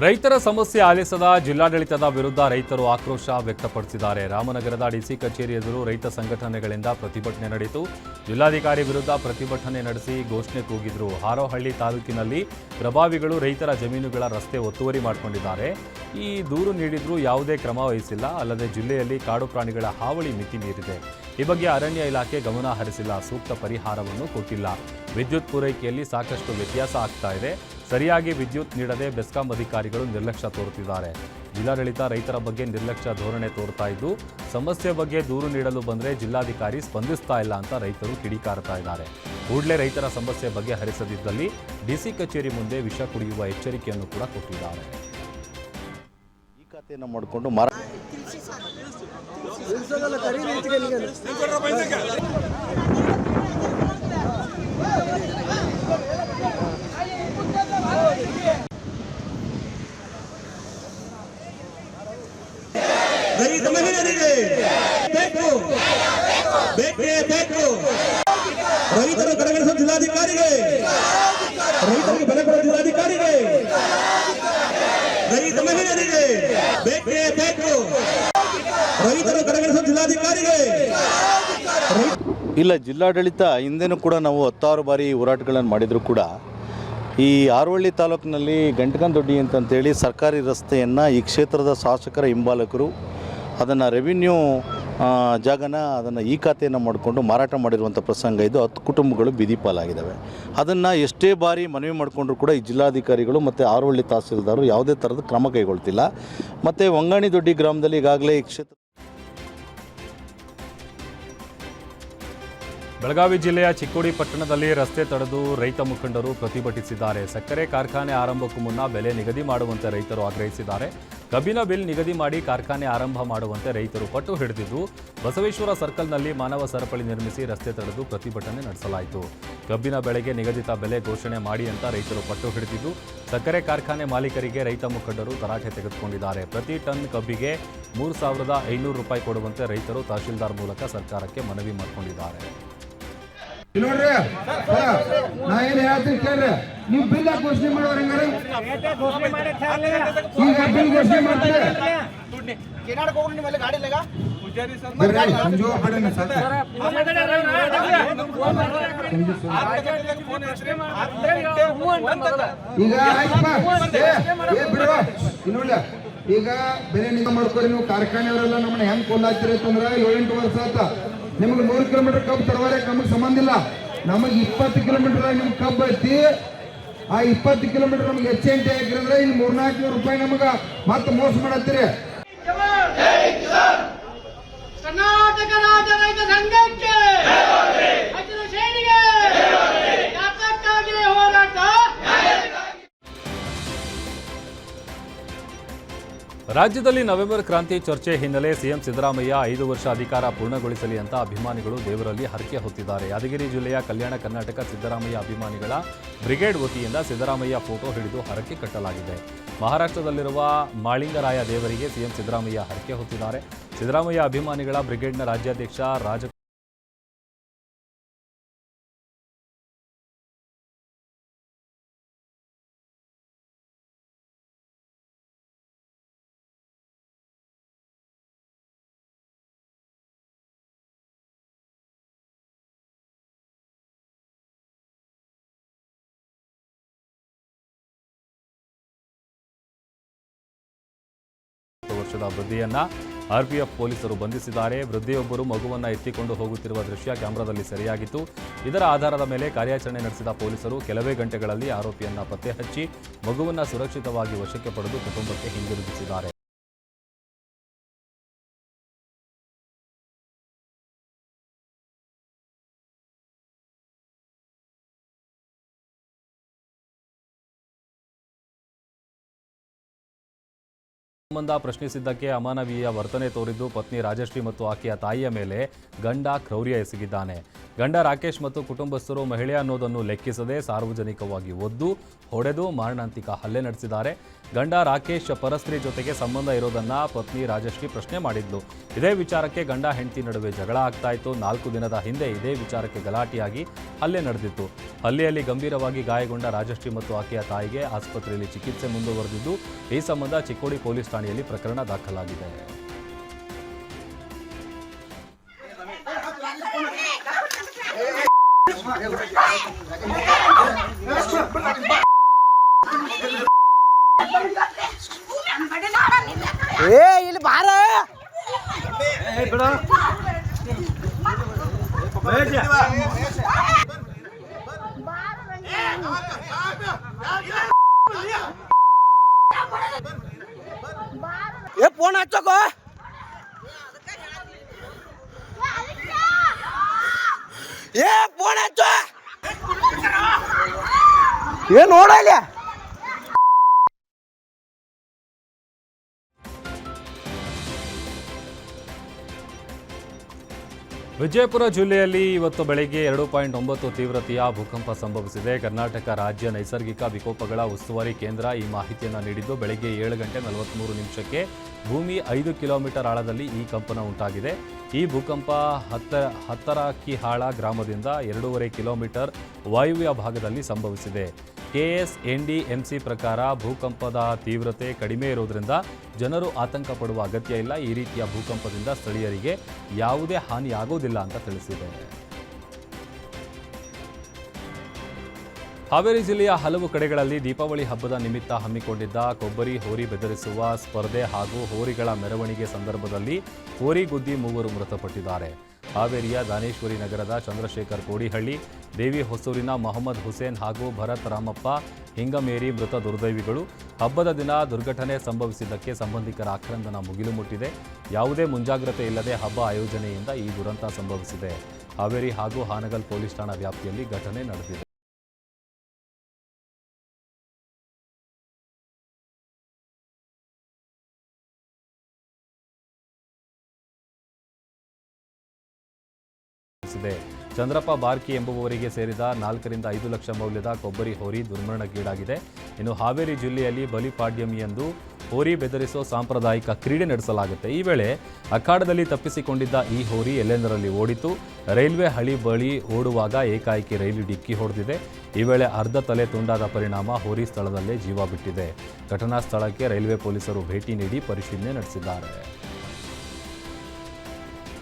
ರೈತರ ಸಮಸ್ಯೆ ಆಲಿಸದ ಜಿಲ್ಲಾಡಳಿತದ ವಿರುದ್ಧ ರೈತರು ಆಕ್ರೋಶ ವ್ಯಕ್ತಪಡಿಸಿದ್ದಾರೆ. ರಾಮನಗರದ ಡಿಸಿ ಕಚೇರಿ ಎದುರು ರೈತ ಸಂಘಟನೆಗಳಿಂದ ಪ್ರತಿಭಟನೆ ನಡೆಯಿತು. ಜಿಲ್ಲಾಧಿಕಾರಿ ವಿರುದ್ಧ ಪ್ರತಿಭಟನೆ ನಡೆಸಿ ಘೋಷಣೆ ಕೂಗಿದ್ರು. ಹಾರೋಹಳ್ಳಿ ತಾಲೂಕಿನಲ್ಲಿ ಪ್ರಭಾವಿಗಳು ರೈತರ ಜಮೀನುಗಳ ರಸ್ತೆ ಒತ್ತುವರಿ ಮಾಡಿಕೊಂಡಿದ್ದಾರೆ. ಈ ದೂರು ನೀಡಿದ್ರೂ ಯಾವುದೇ ಕ್ರಮ ವಹಿಸಿಲ್ಲ. ಅಲ್ಲದೆ ಜಿಲ್ಲೆಯಲ್ಲಿ ಕಾಡು ಪ್ರಾಣಿಗಳ ಹಾವಳಿ ಮಿತಿ ಮೀರಿದೆ. ಈ ಬಗ್ಗೆ ಅರಣ್ಯ ಇಲಾಖೆ ಗಮನ ಹರಿಸಿಲ್ಲ. ಸೂಕ್ತ ಪರಿಹಾರವನ್ನು ಕೊಟ್ಟಿಲ್ಲ. ವಿದ್ಯುತ್ ಪೂರೈಕೆಯಲ್ಲಿ ಸಾಕಷ್ಟು ವ್ಯತ್ಯಾಸ ಆಗ್ತಾ ಇದೆ. ಸರಿಯಾಗಿ ವಿದ್ಯುತ್ ನೀಡದೆ ಬೆಸ್ಕಾಂ ಅಧಿಕಾರಿಗಳು ನಿರ್ಲಕ್ಷ್ಯ ತೋರುತ್ತಿದ್ದಾರೆ ಜಿಲ್ಲಾಡಳಿತ ರೈತರ ಬಗ್ಗೆ ನಿರ್ಲಕ್ಷ್ಯ ಧೋರಣೆ ತೋರ್ತಾ ಇದ್ದು ಸಮಸ್ಯೆ ಬಗ್ಗೆ ದೂರು ನೀಡಲು ಬಂದರೆ ಜಿಲ್ಲಾಧಿಕಾರಿ ಸ್ಪಂದಿಸ್ತಾ ಇಲ್ಲ ಅಂತ ರೈತರು ಕಿಡಿಕಾರ್ತಾ ಇದ್ದಾರೆ ಕೂಡಲೇ ರೈತರ ಸಮಸ್ಯೆ ಬಗ್ಗೆ ಹರಿಸದಿದ್ದಲ್ಲಿ ಡಿಸಿ ಕಚೇರಿ ಮುಂದೆ ವಿಷ ಕುಡಿಯುವ ಎಚ್ಚರಿಕೆಯನ್ನು ಕೂಡ ಕೊಟ್ಟಿದ್ದಾರೆ ಈ ಖಾತೆಯನ್ನು ಮಾಡಿಕೊಂಡು ಮಾರ ರೈತ ಮಹಿಳೆಯರಿಗೆ ಬೇಕು ಬೇಕೇ ಬೇಕು ರೈತರು ಕಡೆಗಣಿಸುವ ಜಿಲ್ಲಾಧಿಕಾರಿಗೆ. ರೈತರಿಗೆ ಬೆಲೆ ಕೊಡುವ ಜಿಲ್ಲಾಧಿಕಾರಿಗೆ. ರೈತ ಮಹಿಳೆಯರಿಗೆ ಬೇಕೇ ಬೇಕು. ರೈತರು ಕಡೆಗಣಿಸುವ ಜಿಲ್ಲಾಧಿಕಾರಿಗೆ. ಇಲ್ಲ, ಜಿಲ್ಲಾಡಳಿತ ಹಿಂದೆನೂ ಕೂಡ ನಾವು ಹತ್ತಾರು ಬಾರಿ ಹೋರಾಟಗಳನ್ನು ಮಾಡಿದರೂ ಕೂಡ. ಈ ಆರೋಳ್ಳಿ ತಾಲೂಕಿನಲ್ಲಿ ಅಂತ ಅಂತಂತೇಳಿ ಸರ್ಕಾರಿ ರಸ್ತೆಯನ್ನು ಈ ಕ್ಷೇತ್ರದ ಶಾಸಕರ ಹಿಂಬಾಲಕರು ಅದನ್ನು ರೆವಿನ್ಯೂ ಜಾಗನ ಅದನ್ನು ಈ ಖಾತೆಯನ್ನು ಮಾಡಿಕೊಂಡು ಮಾರಾಟ ಮಾಡಿರುವಂಥ ಪ್ರಸಂಗ ಇದು. ಹತ್ತು ಕುಟುಂಬಗಳು ಬೀದಿ ಪಾಲಾಗಿದ್ದಾವೆ. ಅದನ್ನು ಎಷ್ಟೇ ಬಾರಿ ಮನವಿ ಮಾಡಿಕೊಂಡ್ರು ಕೂಡ ಈ ಜಿಲ್ಲಾಧಿಕಾರಿಗಳು ಮತ್ತು ಆರೋಳ್ಳಿ ತಹಸೀಲ್ದಾರರು ಯಾವುದೇ ಥರದ ಕ್ರಮ ಕೈಗೊಳ್ತಿಲ್ಲ. ಮತ್ತು ವಂಗಾಣಿ ದೊಡ್ಡಿ ಗ್ರಾಮದಲ್ಲಿ ಈಗಾಗಲೇ ಈ ಕ್ಷೇತ್ರ ಬೆಳಗಾವಿ ಜಿಲ್ಲೆಯ ಚಿಕ್ಕೋಡಿ ಪಟ್ಟಣದಲ್ಲಿ ರಸ್ತೆ ತಡೆದು ರೈತ ಮುಖಂಡರು ಪ್ರತಿಭಟಿಸಿದ್ದಾರೆ. ಸಕ್ಕರೆ ಕಾರ್ಖಾನೆ ಆರಂಭಕ್ಕೂ ಮುನ್ನ ಬೆಲೆ ನಿಗದಿ ಮಾಡುವಂತೆ ರೈತರು ಆಗ್ರಹಿಸಿದ್ದಾರೆ. ಕಬ್ಬಿನ ಬಿಲ್ ನಿಗದಿ ಮಾಡಿ ಕಾರ್ಖಾನೆ ಆರಂಭ ಮಾಡುವಂತೆ ರೈತರು ಪಟ್ಟು ಹಿಡಿದಿದ್ದು, ಬಸವೇಶ್ವರ ಸರ್ಕಲ್ನಲ್ಲಿ ಮಾನವ ಸರಪಳಿ ನಿರ್ಮಿಸಿ ರಸ್ತೆ ತಡೆದು ಪ್ರತಿಭಟನೆ ನಡೆಸಲಾಯಿತು. ಕಬ್ಬಿನ ಬೆಳೆಗೆ ನಿಗದಿತ ಬೆಲೆ ಘೋಷಣೆ ಮಾಡಿ ಅಂತ ರೈತರು ಪಟ್ಟು ಹಿಡಿದಿದ್ದು, ಸಕ್ಕರೆ ಕಾರ್ಖಾನೆ ಮಾಲೀಕರಿಗೆ ರೈತ ಮುಖಂಡರು ತರಾಟೆ ತೆಗೆದುಕೊಂಡಿದ್ದಾರೆ. ಪ್ರತಿ ಟನ್ ಕಬ್ಬಿಗೆ ಮೂರು ಸಾವಿರದ ಐನೂರು ರೂಪಾಯಿ ಕೊಡುವಂತೆ ರೈತರು ತಹಶೀಲ್ದಾರ್ ಮೂಲಕ ಸರ್ಕಾರಕ್ಕೆ ಮನವಿ ಮಾಡಿಕೊಂಡಿದ್ದಾರೆ. ನೋಡ್ರಿ ನಾ ಏನ್ ಹೇಳ್ತೀನಿ ನೀವು ಬಿಲ್ ಘೋಷಣೆ ಮಾಡೋರು ಹಂಗಾರೆ? ಈಗ ಬಿಲ್ ಘೋಷಣೆ ಮಾಡ್ತಾರೆ. ಈಗ ಈಗ ಬೆಲೆ ನಿಗಮ ಮಾಡ್ಕೊರಿ ನೀವು ಕಾರ್ಖಾನೆಯವರೆಲ್ಲ ನಮ್ಮನ್ನ ಹೆಂಗ್ ಕೊಂದಾಗ್ತೀರಿ ಅಂತಂದ್ರ ಏಳೆಂಟು ವರ್ಷ ಆತ ನಿಮ್ಗೆ ನೂರು ಕಿಲೋಮೀಟರ್ ಕಬ್ಬು ತರವಾರೆ ನಮಗೆ ಸಂಬಂಧ ಇಲ್ಲ. ನಮಗೆ ಇಪ್ಪತ್ತು ಕಿಲೋಮೀಟರ್ ನಿಮ್ಗೆ ಕಬ್ಬು ಐತಿ. ಆ ಇಪ್ಪತ್ತು ಕಿಲೋಮೀಟರ್ ನಮ್ಗೆ ಹೆಚ್ಚೆಂಟು ಹಾಕಿದ್ರೆ ಇಲ್ಲಿ ಮೂರ್ನಾಲ್ಕು ನೂರು ರೂಪಾಯಿ ನಮಗೆ ಮತ್ತೆ ಮೋಸ ಮಾಡತ್ತೀರಿ. ರಾಜ್ಯದಲ್ಲಿ ನವೆಂಬರ್ ಕ್ರಾಂತಿ ಚರ್ಚೆ ಹಿನ್ನೆಲೆ ಸಿಎಂ ಸಿದ್ದರಾಮಯ್ಯ ಐದು ವರ್ಷ ಅಧಿಕಾರ ಪೂರ್ಣಗೊಳಿಸಲಿ ಅಂತ ಅಭಿಮಾನಿಗಳು ದೇವರಲ್ಲಿ ಹರಕೆ ಹೊತ್ತಿದ್ದಾರೆ. ಯಾದಗಿರಿ ಜಿಲ್ಲೆಯ ಕಲ್ಯಾಣ ಕರ್ನಾಟಕ ಸಿದ್ದರಾಮಯ್ಯ ಅಭಿಮಾನಿಗಳ ಬ್ರಿಗೇಡ್ ವತಿಯಿಂದ ಸಿದ್ದರಾಮಯ್ಯ ಫೋಟೋ ಹಿಡಿದು ಹರಕೆ ಕಟ್ಟಲಾಗಿದೆ. ಮಹಾರಾಷ್ಟ್ರದಲ್ಲಿರುವ ಮಾಳಿಂಗರಾಯ ದೇವರಿಗೆ ಸಿಎಂ ಸಿದ್ದರಾಮಯ್ಯ ಹರಕೆ ಹೊತ್ತಿದ್ದಾರೆ. ಸಿದ್ದರಾಮಯ್ಯ ಅಭಿಮಾನಿಗಳ ಬ್ರಿಗೇಡ್ನ ರಾಜ್ಯಾಧ್ಯಕ್ಷ ರಾಜ ವರ್ಷದ ವೃದ್ಧಿಯನ್ನ ಆರ್ಪಿಎಫ್ ಪೊಲೀಸರು ಬಂಧಿಸಿದ್ದಾರೆ. ವೃದ್ಧೆಯೊಬ್ಬರು ಮಗುವನ್ನು ಎತ್ತಿಕೊಂಡು ಹೋಗುತ್ತಿರುವ ದೃಶ್ಯ ಕ್ಯಾಮೆರಾದಲ್ಲಿ ಸೆರೆಯಾಗಿತ್ತು. ಇದರ ಆಧಾರದ ಮೇಲೆ ಕಾರ್ಯಾಚರಣೆ ನಡೆಸಿದ ಪೊಲೀಸರು ಕೆಲವೇ ಗಂಟೆಗಳಲ್ಲಿ ಆರೋಪಿಯನ್ನ ಪತ್ತೆಹಚ್ಚಿ ಮಗುವನ್ನು ಸುರಕ್ಷಿತವಾಗಿ ವಶಕ್ಕೆ ಪಡೆದು ಕುಟುಂಬಕ್ಕೆ ಹಿಂದಿರುಗಿಸಿದ್ದಾರೆ. ಸಂಬಂಧ ಪ್ರಶ್ನಿಸಿದ್ದಕ್ಕೆ ಅಮಾನವೀಯ ವರ್ತನೆ ತೋರಿದ್ದು ಪತ್ನಿ ರಾಜಶ್ರೀ ಮತ್ತು ಆಕೆಯ ತಾಯಿಯ ಮೇಲೆ ಗಂಡ ಕ್ರೌರ್ಯ ಎಸಗಿದ್ದಾನೆ. ಗಂಡ ರಾಕೇಶ್ ಮತ್ತು ಕುಟುಂಬಸ್ಥರು ಮಹಿಳೆ ಅನ್ನೋದನ್ನು ಲೆಕ್ಕಿಸದೆ ಸಾರ್ವಜನಿಕವಾಗಿ ಒದ್ದು, ಹೊಡೆದು ಮಾರಣಾಂತಿಕ ಹಲ್ಲೆ ನಡೆಸಿದ್ದಾರೆ. ಗಂಡ ರಾಕೇಶ್ ಪರಸ್ತ್ರೀ ಜೊತೆಗೆ ಸಂಬಂಧ ಇರೋದನ್ನ ಪತ್ನಿ ರಾಜಶ್ರೀ ಪ್ರಶ್ನೆ ಮಾಡಿದ್ಲು. ಇದೇ ವಿಚಾರಕ್ಕೆ ಗಂಡ ಹೆಂಡತಿ ನಡುವೆ ಜಗಳ ಆಗ್ತಾ ಇತ್ತು. ನಾಲ್ಕು ದಿನದ ಹಿಂದೆ ಇದೇ ವಿಚಾರಕ್ಕೆ ಗಲಾಟೆಯಾಗಿ ಹಲ್ಲೆ ನಡೆದಿತ್ತು. ಹಲ್ಲೆಯಲ್ಲಿ ಗಂಭೀರವಾಗಿ ಗಾಯಗೊಂಡ ರಾಜಶ್ರೀ ಮತ್ತು ಆಕೆಯ ತಾಯಿಗೆ ಆಸ್ಪತ್ರೆಯಲ್ಲಿ ಚಿಕಿತ್ಸೆ ಮುಂದುವರೆದಿದ್ದು, ಈ ಸಂಬಂಧ ಚಿಕ್ಕೋಡಿ ಪೊಲೀಸ್ ಠಾಣೆಯಲ್ಲಿ ಪ್ರಕರಣ ದಾಖಲಾಗಿದೆ ಏ ಇಲ್ಲಿ ಬಾರ ಏ ಫೋನ್ ಹಚ್ಚಕೋ. ಏ ಫೋನ್ ಹಚ್ಚು. ಏ ನೋಡಲ್ಲ ವಿಜಯಪುರ ಜಿಲ್ಲೆಯಲ್ಲಿ ಇವತ್ತು ಬೆಳಗ್ಗೆ ಎರಡು ಪಾಯಿಂಟ್ ಒಂಬತ್ತು ತೀವ್ರತೆಯ ಭೂಕಂಪ ಸಂಭವಿಸಿದೆ. ಕರ್ನಾಟಕ ರಾಜ್ಯ ನೈಸರ್ಗಿಕ ವಿಕೋಪಗಳ ಉಸ್ತುವಾರಿ ಕೇಂದ್ರ ಈ ಮಾಹಿತಿಯನ್ನು ನೀಡಿದ್ದು, ಬೆಳಗ್ಗೆ ಏಳು ಗಂಟೆ ನಲವತ್ತ್ಮೂರು ನಿಮಿಷಕ್ಕೆ ಭೂಮಿ ಐದು ಕಿಲೋಮೀಟರ್ ಆಳದಲ್ಲಿ ಈ ಕಂಪನ ಉಂಟಾಗಿದೆ. ಈ ಭೂಕಂಪ ಹತ್ತ ಹತ್ತರಕಿಹಾಳ ಗ್ರಾಮದಿಂದ ಎರಡೂವರೆ ಕಿಲೋಮೀಟರ್ ವಾಯುವ್ಯ ಭಾಗದಲ್ಲಿ ಸಂಭವಿಸಿದೆ. ಕೆಎಸ್ ಸಿ ಪ್ರಕಾರ ಭೂಕಂಪದ ತೀವ್ರತೆ ಕಡಿಮೆ ಇರೋದ್ರಿಂದ ಜನರು ಆತಂಕ ಪಡುವ ಅಗತ್ಯ ಇಲ್ಲ. ಈ ರೀತಿಯ ಭೂಕಂಪದಿಂದ ಸ್ಥಳೀಯರಿಗೆ ಯಾವುದೇ ಹಾನಿಯಾಗುವುದಿಲ್ಲ ಅಂತ ತಿಳಿಸಿದೆ. ಹಾವೇರಿ ಜಿಲ್ಲೆಯ ಹಲವು ಕಡೆಗಳಲ್ಲಿ ದೀಪಾವಳಿ ಹಬ್ಬದ ನಿಮಿತ್ತ ಹಮ್ಮಿಕೊಂಡಿದ್ದ ಕೊಬ್ಬರಿ ಹೋರಿ ಬೆದರಿಸುವ ಸ್ಪರ್ಧೆ ಹಾಗೂ ಹೋರಿಗಳ ಮೆರವಣಿಗೆ ಸಂದರ್ಭದಲ್ಲಿ ಹೋರಿ ಗುದ್ದಿ ಮೂವರು ಮೃತಪಟ್ಟಿದ್ದಾರೆ. ಹಾವೇರಿಯ ದಾನೇಶ್ವರಿ ನಗರದ ಚಂದ್ರಶೇಖರ್ ಕೋಡಿಹಳ್ಳಿ, ದೇವಿ ಹೊಸೂರಿನ ಮೊಹಮ್ಮದ್ ಹುಸೇನ್ ಹಾಗೂ ಭರತ್ ರಾಮಪ್ಪ, ಹಿಂಗಮೇರಿ ಮೃತ ದುರ್ದೈವಿಗಳು, ಹಬ್ಬದ ದಿನ ದುರ್ಘಟನೆ ಸಂಭವಿಸಿದ್ದಕ್ಕೆ ಸಂಬಂಧಿಕರ ಆಕ್ರಂದನ ಮುಗಿಲು ಮುಟ್ಟಿದೆ. ಯಾವುದೇ ಮುಂಜಾಗ್ರತೆ ಇಲ್ಲದೆ ಹಬ್ಬ ಆಯೋಜನೆಯಿಂದ ಈ ದುರಂತ ಸಂಭವಿಸಿದೆ. ಹಾವೇರಿ ಹಾಗೂ ಹಾನಗಲ್ ಪೊಲೀಸ್ ಠಾಣಾ ವ್ಯಾಪ್ತಿಯಲ್ಲಿ ಘಟನೆ ನಡೆದಿದೆ. ಇದೆ ಚಂದ್ರಪ್ಪ ಬಾರ್ಕಿ ಎಂಬುವವರಿಗೆ ಸೇರಿದ ನಾಲ್ಕರಿಂದ ಐದು ಲಕ್ಷ ಮೌಲ್ಯದ ಕೊಬ್ಬರಿ ಹೋರಿ ದುರ್ಮರಣಗೀಡಾಗಿದೆ ಇನ್ನು ಹಾವೇರಿ ಜಿಲ್ಲೆಯಲ್ಲಿ ಬಲಿಪಾಡ್ಯಮಿಯಂದು ಹೋರಿ ಬೆದರಿಸೋ ಸಾಂಪ್ರದಾಯಿಕ ಕ್ರೀಡೆ ನಡೆಸಲಾಗುತ್ತೆ. ಈ ವೇಳೆ ಅಖಾಡದಲ್ಲಿ ತಪ್ಪಿಸಿಕೊಂಡಿದ್ದ ಈ ಹೋರಿ ಎಲ್ಲೆಂದರಲ್ಲಿ ಓಡಿತು? ರೈಲ್ವೆ ಹಳಿ ಬಳಿ ಓಡುವಾಗ ಏಕಾಏಕಿ ರೈಲು ಡಿಕ್ಕಿ ಹೊಡೆದಿದೆ. ಈ ವೇಳೆ ಅರ್ಧ ತಲೆ ತುಂಡಾದ ಪರಿಣಾಮ ಹೋರಿ ಸ್ಥಳದಲ್ಲೇ ಜೀವ ಬಿಟ್ಟಿದೆ. ಘಟನಾ ಸ್ಥಳಕ್ಕೆ ರೈಲ್ವೆ ಪೊಲೀಸರು ಭೇಟಿ ನೀಡಿ ಪರಿಶೀಲನೆ ನಡೆಸಿದ್ದಾರೆ.